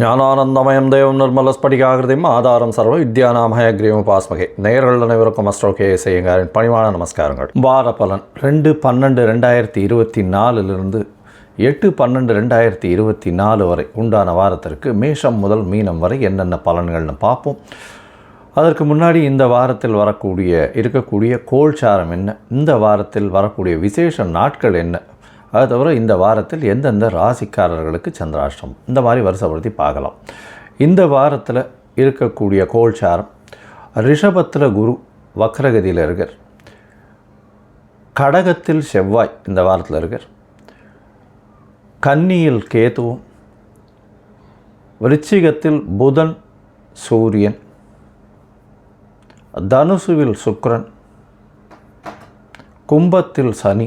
ஞானானந்தமயம் தேவம் நிர்மலஸ்படிகாகிருதியும் ஆதாரம் சர்வ வித்யானாமயக்ரீவம் பாஸ்மகை நேர்கள் அனைவருக்கும் அஸ்ட்ரோ கே செய்யுங்காரின் பணிவான நமஸ்காரங்கள். வார பலன் ரெண்டு பன்னெண்டு ரெண்டாயிரத்தி இருபத்தி நாலுலேருந்து எட்டு பன்னெண்டு ரெண்டாயிரத்தி இருபத்தி நாலு வரை உண்டான வாரத்திற்கு மேஷம் முதல் மீனம் வரை என்னென்ன பலன்கள்னு பார்ப்போம். அதற்கு முன்னாடி இந்த வாரத்தில் வரக்கூடிய இருக்கக்கூடிய கோல்சாரம் என்ன? இந்த வாரத்தில் வரக்கூடிய விசேஷ நாட்கள் என்ன? அது தவிர இந்த வாரத்தில் எந்தெந்த ராசிக்காரர்களுக்கு சந்திராஷ்டம் இந்த மாதிரி வருஷப்படுத்தி பார்க்கலாம். இந்த வாரத்தில் இருக்கக்கூடிய கோல்சாரம் ரிஷபத்தில் குரு வக்ரகதியில் இருக்கார். கடகத்தில் செவ்வாய் இந்த வாரத்தில் இருக்கார். கன்னியில் கேதுவும் விருச்சிகத்தில் புதன் சூரியன் தனுசுவில் சுக்ரன் கும்பத்தில் சனி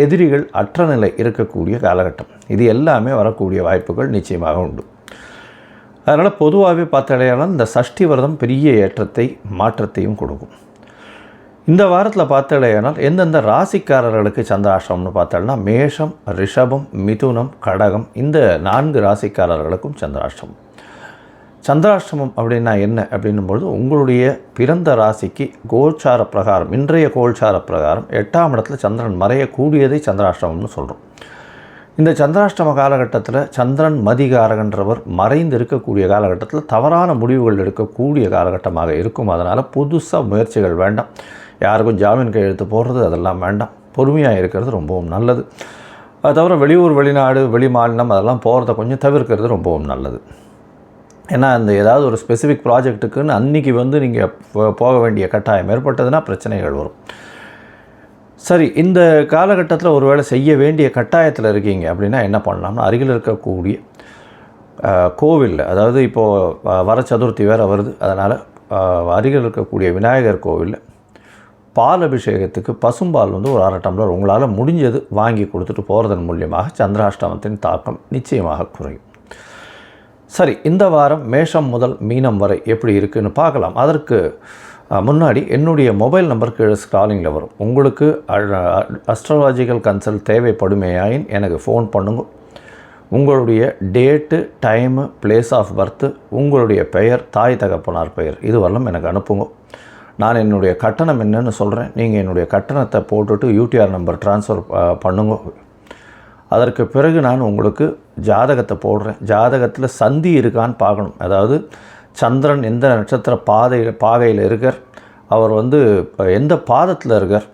எதிரிகள் அற்ற நிலை இருக்கக்கூடிய காலகட்டம். இது எல்லாமே வரக்கூடிய வாய்ப்புகள் நிச்சயமாக உண்டு. அதனால் பொதுவாகவே பார்த்தாலேயானால் இந்த சஷ்டி விரதம் பெரிய ஏற்றத்தை மாற்றத்தையும் கொடுக்கும். இந்த வாரத்தில் பார்த்தாலேயானால் எந்தெந்த ராசிக்காரர்களுக்கு சந்திராஷ்டிரம்னு பார்த்தோம்னா மேஷம் ரிஷபம் மிதுனம் கடகம் இந்த நான்கு ராசிக்காரர்களுக்கும் சந்திராஷ்டமம். சந்திராஷ்டமம் அப்படின்னா என்ன? அப்படின்னும்பொழுது உங்களுடைய பிறந்த ராசிக்கு கோச்சார பிரகாரம் இன்றைய கோல்சார பிரகாரம் எட்டாம் இடத்துல சந்திரன் மறையக்கூடியதை சந்திராஷ்டமம்னு சொல்கிறோம் இந்த சந்திராஷ்டம காலகட்டத்தில் சந்திரன் மதிகாரகன்றவர் மறைந்து இருக்கக்கூடிய காலகட்டத்தில் தவறான முடிவுகள் எடுக்கக்கூடிய காலகட்டமாக இருக்கும். அதனால் புதுசாக முயற்சிகள் வேண்டாம். யாருக்கும் ஜாமீன் கையெழுத்து போடுறது அதெல்லாம் வேண்டாம். பொறுமையாக இருக்கிறது ரொம்பவும் நல்லது. அது தவிர வெளியூர் வெளிநாடு வெளி மாநிலம் அதெல்லாம் போகிறத கொஞ்சம் தவிர்க்கிறது ரொம்பவும் நல்லது. ஏன்னா அந்த ஏதாவது ஒரு ஸ்பெசிஃபிக் ப்ராஜெக்ட்டுக்குன்னு அன்றைக்கி வந்து நீங்கள் போக வேண்டிய கட்டாயம் ஏற்பட்டதுன்னா பிரச்சனைகள் வரும். சரி இந்த காலகட்டத்தில் ஒரு வேளை செய்ய வேண்டிய கட்டாயத்தில் இருக்கீங்க அப்படின்னா என்ன பண்ணலாம்னா அருகில் இருக்கக்கூடிய கோவிலில் அதாவது இப்போது வர சதுர்த்தி வேறு வருது. அதனால் அருகில் இருக்கக்கூடிய விநாயகர் கோவிலில் பால் அபிஷேகத்துக்கு பசும்பால் வந்து ஒரு அரை டம்ளர் உங்களால் முடிஞ்சது வாங்கி கொடுத்துட்டு போகிறதன் மூலியமாக சந்திராஷ்டமத்தின் தாக்கம் நிச்சயமாக குறையும். சரி இந்த வாரம் மேஷம் முதல் மீனம் வரை எப்படி இருக்குன்னு பார்க்கலாம். அதற்கு முன்னாடி என்னுடைய மொபைல் நம்பர் கீழே ஸ்க்ராலிங்கில் வரும். உங்களுக்கு அஸ்ட்ராலாஜிக்கல் கன்சல்ட் தேவைப்படுமேயாயின் எனக்கு ஃபோன் பண்ணுங்க. உங்களுடைய date time place of birth உங்களுடைய பெயர் தாய் தகப்பனார் பெயர் இது எனக்கு அனுப்புங்க. நான் என்னுடைய கட்டணம் என்னன்னு சொல்கிறேன் நீங்கள் என்னுடைய கட்டணத்தை போட்டுட்டு யூடிஆர் நம்பர் ட்ரான்ஸ்ஃபர் பண்ணுங்க. அதற்கு பிறகு நான் உங்களுக்கு ஜாதகத்தை போடுறேன். ஜாதகத்தில் சந்தி இருக்கான்னு பார்க்கணும். அதாவது சந்திரன் எந்த நட்சத்திர பாதையில் பாகையில் இருக்கார் அவர் வந்து எந்த பாதத்தில் இருக்கார்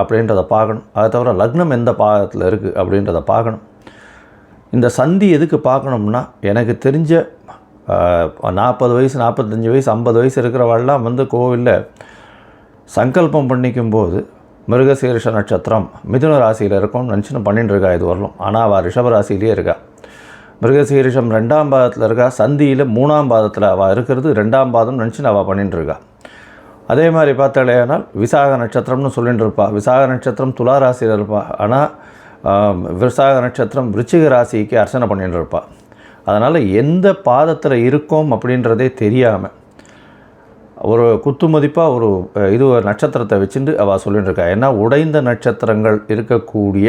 அப்படின்றத பார்க்கணும். அதை தவிர லக்னம் எந்த பாதத்தில் இருக்குது அப்படின்றத பார்க்கணும். இந்த சந்தி எதுக்கு பார்க்கணும்னா எனக்கு தெரிஞ்ச நாற்பது வயசு நாற்பத்தஞ்சு வயசு ஐம்பது வயசு இருக்கிறவெல்லாம் வந்து கோவிலில் சங்கல்பம் பண்ணிக்கும்போது மிருகசீரிஷ நட்சத்திரம் மிதுன ராசியில் இருக்கும்னு நினச்சின்னு பண்ணிட்டு இருக்கா இது வரலும். ஆனால் அவள் ரிஷப ராசியிலே இருக்கா. மிருகசீரிஷம் ரெண்டாம் பாதத்தில் இருக்கா? சந்தியில் மூணாம் பாதத்தில் அவள் இருக்கிறது. ரெண்டாம் பாதம் நினச்சின்னு அவள் பண்ணிட்டு இருக்கா. அதே மாதிரி பார்த்தாலேயானால் விசாக நட்சத்திரம்னு சொல்லிட்டு இருப்பாள் விசாக நட்சத்திரம் துலா ராசியில் இருப்பா. ஆனால் விசாக நட்சத்திரம் விருச்சிக ராசிக்கு அர்ச்சனை பண்ணிட்டு இருப்பா. அதனால் எந்த பாதத்தில் இருக்கோம் அப்படின்றதே தெரியாமல் ஒரு குத்து மதிப்பாக ஒரு இது ஒரு நட்சத்திரத்தை வச்சுட்டு அவள் சொல்லிட்டு இருக்கா. ஏன்னா உடைந்த நட்சத்திரங்கள் இருக்கக்கூடிய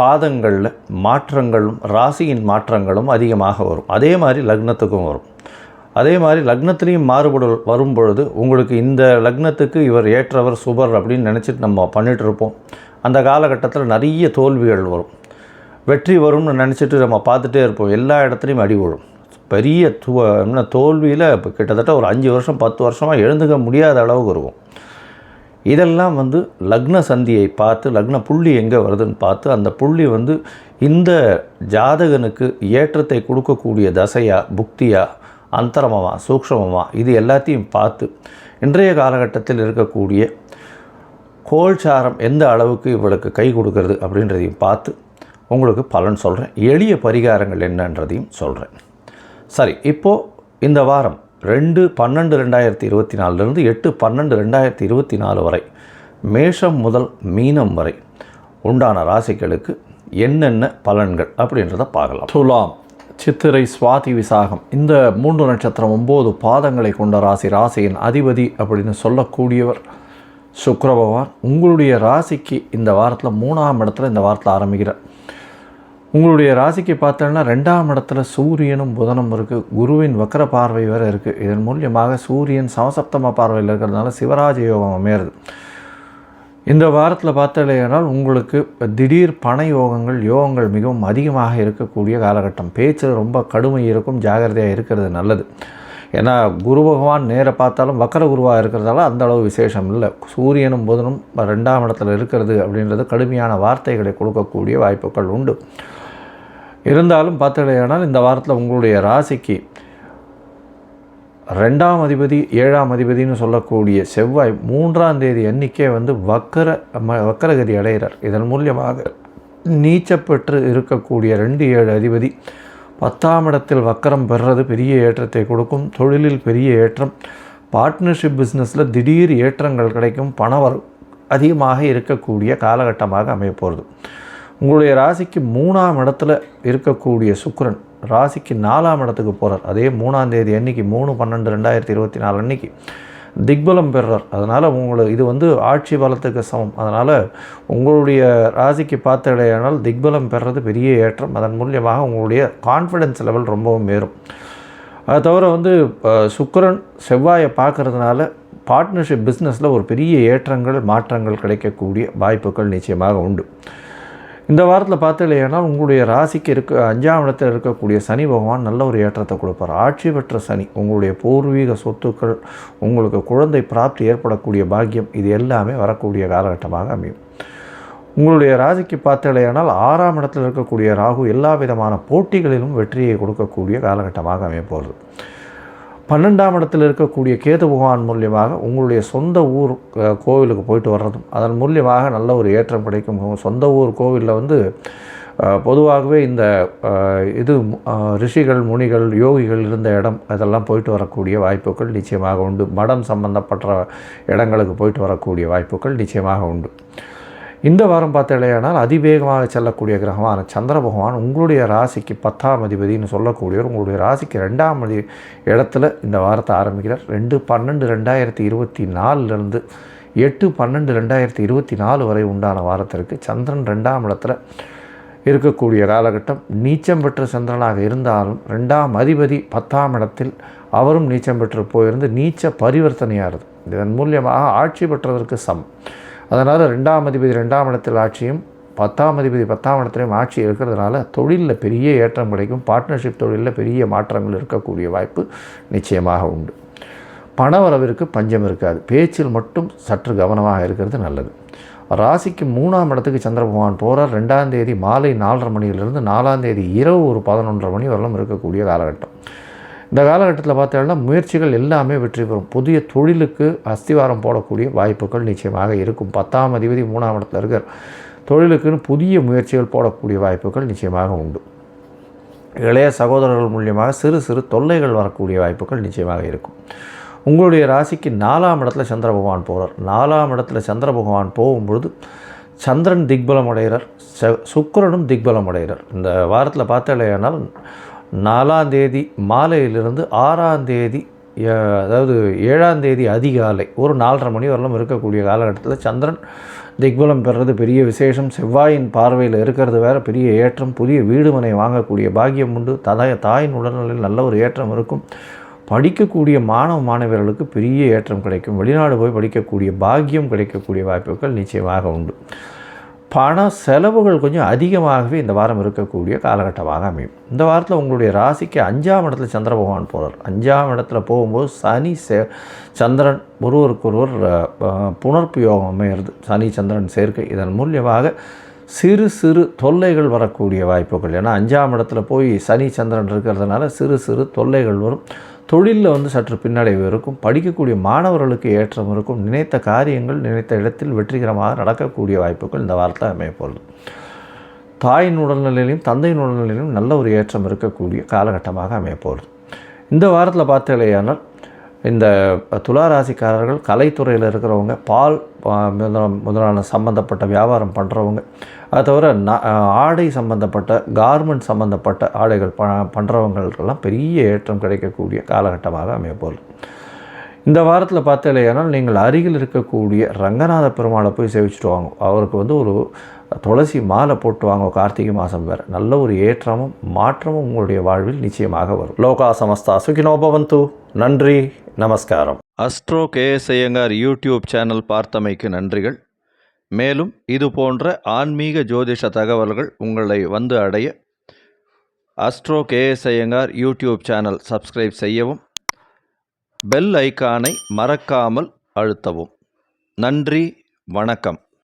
பாதங்களில் மாற்றங்களும் ராசியின் மாற்றங்களும் அதிகமாக வரும். அதே மாதிரி லக்னத்துக்கும் வரும். அதே மாதிரி லக்னத்துலேயும் மாறுபடு வரும் பொழுது உங்களுக்கு இந்த லக்னத்துக்கு இவர் ஏற்றவர் சுபர் அப்படின்னு நினச்சிட்டு நம்ம பண்ணிகிட்ருப்போம் அந்த காலகட்டத்தில் நிறைய தோல்விகள் வரும். வெற்றி வரும்னு நினச்சிட்டு நம்ம பார்த்துட்டே இருப்போம். எல்லா இடத்துலையும் அடி விழும். பெரிய து என்ன தோல்வியில் இப்போ கிட்டத்தட்ட ஒரு அஞ்சு வருஷம் பத்து வருஷமாக எழுந்துக்க முடியாத அளவுக்கு இருக்கும். இதெல்லாம் வந்து லக்ன சந்தியை பார்த்து லக்ன புள்ளி எங்கே வருதுன்னு பார்த்து அந்த புள்ளி வந்து இந்த ஜாதகனுக்கு ஏற்றத்தை கொடுக்கக்கூடிய தசையா புக்தியா அந்தரமமாக சூக்ஷமமாக இது எல்லாத்தையும் பார்த்து இன்றைய காலகட்டத்தில் இருக்கக்கூடிய கோல்சாரம் எந்த அளவுக்கு இவளுக்கு கை கொடுக்கறது அப்படின்றதையும் பார்த்து உங்களுக்கு பலன் சொல்கிறேன் எளிய பரிகாரங்கள் என்னன்றதையும் சொல்கிறேன் சரி இப்போது இந்த வாரம் ரெண்டு பன்னெண்டு ரெண்டாயிரத்தி இருபத்தி நாலுலேருந்து எட்டு பன்னெண்டு ரெண்டாயிரத்தி இருபத்தி நாலு வரை மேஷம் முதல் மீனம் வரை உண்டான ராசிகளுக்கு என்னென்ன பலன்கள் அப்படின்றத பார்க்கலாம். துலாம் சித்திரை சுவாதி விசாகம். இந்த மூன்று நட்சத்திரம் ஒம்பது பாதங்களை கொண்ட ராசி ராசியின் அதிபதி அப்படின்னு சொல்லக்கூடியவர் சுக்கிர பகவான். உங்களுடைய ராசிக்கு இந்த வாரத்தில் மூணாம் இடத்துல இந்த வாரத்தில் ஆரம்பிக்கிறார். உங்களுடைய ராசிக்கு பார்த்தோன்னா ரெண்டாம் இடத்துல சூரியனும் புதனும் இருக்குது குருவின் வக்கர பார்வை வேறு இருக்குது இதன் மூலியமாக சூரியன் சமசப்தம பார்வையில் இருக்கிறதுனால சிவராஜ யோகம் அமையிறது. இந்த வாரத்தில் பார்த்தலையானால் உங்களுக்கு திடீர் பண யோகங்கள் யோகங்கள் மிகவும் அதிகமாக இருக்கக்கூடிய காலகட்டம். பேச்சு ரொம்ப கடுமை இருக்கும் ஜாகிரதையாக இருக்கிறது நல்லது. ஏன்னா குரு பகவான் நேர பார்த்தாலும் வக்கர குருவாக இருக்கிறதால அந்த அளவு விசேஷம் இல்லை. சூரியனும் புதனும் ரெண்டாம் இடத்துல இருக்கிறது அப்படின்றது கடுமையான வார்த்தைகளை கொடுக்கக்கூடிய வாய்ப்புகள் உண்டு. இருந்தாலும் பார்த்தலையானால் இந்த வாரத்தில் உங்களுடைய ராசிக்கு ரெண்டாம் அதிபதி ஏழாம் அதிபதினு சொல்லக்கூடிய செவ்வாய் மூன்றாம் தேதி அன்னிக்கே வந்து வக்கர ம வக்கரகதி அடைகிறார். இதன் மூலியமாக நீச்சப்பெற்று இருக்கக்கூடிய ரெண்டு ஏழு அதிபதி பத்தாம் இடத்தில் வக்கரம் பெறுறது பெரிய ஏற்றத்தை கொடுக்கும். தொழிலில் பெரிய ஏற்றம் பார்ட்னர்ஷிப் பிஸ்னஸில் திடீர் ஏற்றங்கள் கிடைக்கும். பணவர் அதிகமாக இருக்கக்கூடிய காலகட்டமாக அமையப்போகிறது. உங்களுடைய ராசிக்கு மூணாம் இடத்துல இருக்கக்கூடிய சுக்கரன் ராசிக்கு நாலாம் இடத்துக்கு போகிறார் அதே மூணாம் தேதி அன்னைக்கு மூணு பன்னெண்டு ரெண்டாயிரத்தி இருபத்தி நாலு அன்னைக்கு திக்பலம் பெறுறார். அதனால் உங்களுக்கு இது வந்து ஆட்சி பலத்துக்கு சமம். அதனால் உங்களுடைய ராசிக்கு பார்த்த இடையானால் திக்பலம் பெறுறது பெரிய ஏற்றம். அதன் மூலியமாக உங்களுடைய கான்ஃபிடென்ஸ் லெவல் ரொம்பவும் ஏறும். அதை தவிர வந்து சுக்கரன் செவ்வாயை பார்க்கறதுனால பார்ட்னர்ஷிப் பிஸ்னஸில் ஒரு பெரிய ஏற்றங்கள் மாற்றங்கள் கிடைக்கக்கூடிய வாய்ப்புகள் நிச்சயமாக உண்டு. இந்த வாரத்தில் பார்த்தீங்கன்னா உங்களுடைய ராசிக்கு இருக்க அஞ்சாம் இடத்தில் இருக்கக்கூடிய சனி பகவான் நல்ல ஒரு ஏற்றத்தை கொடுப்பார். ஆட்சி பெற்ற சனி உங்களுடைய பூர்வீக சொத்துக்கள் உங்களுக்கு குழந்தை பிராப்தி ஏற்படக்கூடிய பாக்கியம் இது எல்லாமே வரக்கூடிய காலகட்டமாக அமையும். உங்களுடைய ராசிக்கு பார்த்தலையானால் ஆறாம் இடத்தில் இருக்கக்கூடிய ராகு எல்லா விதமான போட்டிகளிலும் வெற்றியை கொடுக்கக்கூடிய காலகட்டமாக அமையப்போகிறது பன்னெண்டாம் இடத்தில் இருக்கக்கூடிய கேது பகவான் மூலியமாக உங்களுடைய சொந்த ஊர் கோவிலுக்கு போயிட்டு வர்றதும் அதன் மூலியமாக நல்ல ஒரு ஏற்றம் கிடைக்கும். சொந்த ஊர் கோவிலில் வந்து பொதுவாகவே இந்த இது ரிஷிகள் முனிகள் யோகிகள் இருந்த இடம் அதெல்லாம் போயிட்டு வரக்கூடிய வாய்ப்புகள் நிச்சயமாக உண்டு. மடம் சம்பந்தப்பட்ட இடங்களுக்கு போயிட்டு வரக்கூடிய வாய்ப்புகள் நிச்சயமாக உண்டு. இந்த வாரம் பார்த்தாலேயானால் அதிவேகமாக செல்லக்கூடிய கிரகமான சந்திர பகவான் உங்களுடைய ராசிக்கு பத்தாம் அதிபதினு சொல்லக்கூடியவர் உங்களுடைய ராசிக்கு ரெண்டாம் அதி இடத்துல இந்த வாரத்தை ஆரம்பிக்கிறார். ரெண்டு பன்னெண்டு ரெண்டாயிரத்தி இருபத்தி நாலுலேருந்து எட்டு பன்னெண்டு ரெண்டாயிரத்தி இருபத்தி நாலு வரை உண்டான வாரத்திற்கு சந்திரன் ரெண்டாம் இடத்துல இருக்கக்கூடிய காலகட்டம். நீச்சம் பெற்ற சந்திரனாக இருந்தாலும் ரெண்டாம் அதிபதி பத்தாம் இடத்தில் அவரும் நீச்சம் பெற்று போயிருந்து நீச்ச பரிவர்த்தனையாகிறது இதன் மூலியமாக ஆட்சி பெற்றதற்கு சமம். அதனால் ரெண்டாம் அதிபதி ரெண்டாம் இடத்தில் ஆட்சியும் பத்தாம் அதிபதி பத்தாம் இடத்துலையும் ஆட்சி இருக்கிறதுனால தொழிலில் பெரிய ஏற்றம் கிடைக்கும். பார்ட்னர்ஷிப் தொழிலில் பெரிய மாற்றங்கள் இருக்கக்கூடிய வாய்ப்பு நிச்சயமாக உண்டு. பணவரவிற்கு பஞ்சம் இருக்காது. பேச்சில் மட்டும் சற்று கவனமாக இருக்கிறது நல்லது. ராசிக்கு மூணாம் இடத்துக்கு சந்திர பகவான் போகிறார் ரெண்டாம் தேதி மாலை நாலரை மணியிலிருந்து நாலாம் தேதி இரவு ஒரு பதினொன்றரை மணி வரலும் இருக்கக்கூடிய காலகட்டம். இந்த காலகட்டத்தில் பார்த்தோம்னா முயற்சிகள் எல்லாமே வெற்றி பெறும். புதிய தொழிலுக்கு அஸ்திவாரம் போடக்கூடிய வாய்ப்புகள் நிச்சயமாக இருக்கும். பத்தாம் அதிபதி மூணாம் இடத்துல இருக்கிற தொழிலுக்குன்னு புதிய முயற்சிகள் போடக்கூடிய வாய்ப்புகள் நிச்சயமாக உண்டு. இளைய சகோதரர்கள் மூலியமாக சிறு சிறு தொல்லைகள் வரக்கூடிய வாய்ப்புகள் நிச்சயமாக இருக்கும். உங்களுடைய ராசிக்கு நாலாம் இடத்துல சந்திர பகவான் போகிறார் நாலாம் இடத்துல சந்திர பகவான் போகும்பொழுது சந்திரன் திக்பலம் அடைகிறார். ச சுக்கரனும் திக்பலம் அடைகிறார். இந்த வாரத்தில் பார்த்தாலேயானால் நாலாம் தேதி மாலையிலிருந்து ஆறாம் தேதி அதாவது ஏழாம் தேதி அதிகாலை ஒரு நாலரை மணி வரலும் இருக்கக்கூடிய காலகட்டத்தில் சந்திரன் திக்பலம் பெறுறது பெரிய விசேஷம். செவ்வாயின் பார்வையில் இருக்கிறது வேறு பெரிய ஏற்றம். புதிய வீடுமனை வாங்கக்கூடிய பாக்கியம் உண்டு. ததாய தாயின் உடல்நிலையில் நல்ல ஒரு ஏற்றம் இருக்கும். படிக்கக்கூடிய மாணவ மாணவர்களுக்கு பெரிய ஏற்றம் கிடைக்கும். வெளிநாடு போய் படிக்கக்கூடிய பாக்கியம் கிடைக்கக்கூடிய வாய்ப்புகள் நிச்சயமாக உண்டு. பண செலவுகள் கொஞ்சம் அதிகமாகவே இந்த வாரம் இருக்கக்கூடிய காலகட்டமாக அமையும். இந்த வாரத்தில் உங்களுடைய ராசிக்கு அஞ்சாம் இடத்துல சந்திர பகவான் போகிறார் அஞ்சாம் இடத்துல போகும்போது சனி சே சந்திரன் ஒருவருக்கொருவர் புணர்ப்பு யோகம் அமையிறது சனி சந்திரன் சேர்க்கை. இதன் மூலியமாக சிறு சிறு தொல்லைகள் வரக்கூடிய வாய்ப்புகள். ஏன்னா அஞ்சாம் இடத்துல போய் சனி சந்திரன் இருக்கிறதுனால சிறு சிறு தொல்லைகள் வரும். தொழிலில் வந்து சற்று பின்னடைவு இருக்கும். படிக்கக்கூடிய மாணவர்களுக்கு ஏற்றம் இருக்கும். நினைத்த காரியங்கள் நினைத்த இடத்தில் வெற்றிகரமாக நடக்கக்கூடிய வாய்ப்புகள் இந்த வாரத்தில் அமையப்போகுது தாயின் உடல்நிலையிலும் தந்தையின் உடல்நிலையிலும் நல்ல ஒரு ஏற்றம் இருக்கக்கூடிய காலகட்டமாக அமையப்போகுது இந்த வாரத்தில் பார்த்தாலேயானால் இந்த துளாராசிக்காரர்கள் கலைத்துறையில் இருக்கிறவங்க பால் முதலான சம்மந்தப்பட்ட வியாபாரம் பண்ணுறவங்க அது தவிர ஆடை சம்மந்தப்பட்ட கார்மெண்ட் சம்மந்தப்பட்ட ஆடைகள் ப பண்ணுறவங்களுக்கெல்லாம் பெரிய ஏற்றம் கிடைக்கக்கூடிய காலகட்டமாக அமையப்போகுது. இந்த வாரத்தில் பார்த்தலையானால் நீங்கள் அருகில் இருக்கக்கூடிய ரங்கநாத பெருமாளை போய் சேவிச்சுட்டு வாங்க. அவருக்கு வந்து ஒரு துளசி மாலை போட்டு வாங்க கார்த்திகை மாதம் வேறு. நல்ல ஒரு ஏற்றமும் மாற்றமும் உங்களுடைய வாழ்வில் நிச்சயமாக வரும். லோகா சமஸ்தா சுகினோபவந்து நன்றி நமஸ்காரம். அஸ்ட்ரோ கேஎஸ்ஐயங்கார் யூடியூப் சேனல் பார்த்தமைக்கு நன்றிகள். மேலும் இது போன்ற ஆன்மீக ஜோதிஷ தகவல்கள் உங்களை வந்து அடைய astro K S Iyengar YouTube channel subscribe செய்யவும் பெல் ஐக்கானை மறக்காமல் அழுத்தவும். நன்றி வணக்கம்.